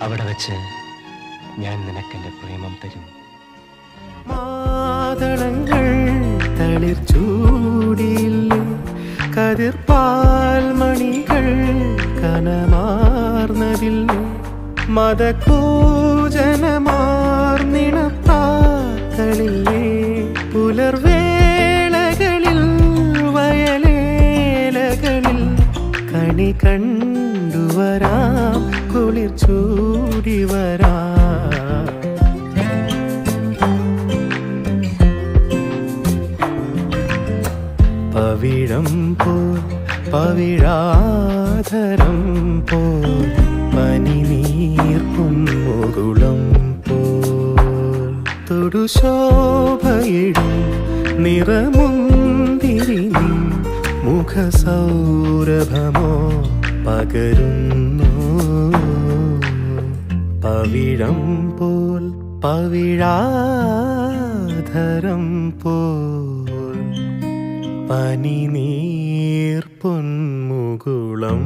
അവിടെ വെച്ച് ഞാൻ നിനക്കെന്റെ പ്രേമം തരും. മാതളങ്ങൾ തളിർ ചൂടിയില്ലേ കതിർപ്പാൽ മണികൾ കനമാർന്നതില്ലേ മതകൂജനമാർന്നിണപ്പാക്കളില്ലേ പുലർവേളകളിൽ വയലേലകളിൽ കണി കണ്ടുവരാം കുളിർ ചൂടി വരാ. പവിഴം പോ പവിഴാധരം പോ പനിനീർക്കും മുകുളം തൊടുശോഭയിടും നിറമുന്തിരി മുഖസൗരഭമോ. പകരുന്നു. പവിഴം പോൽ പവിഴാധരം പോൽ പനിനീർ പൊന്മുകുളം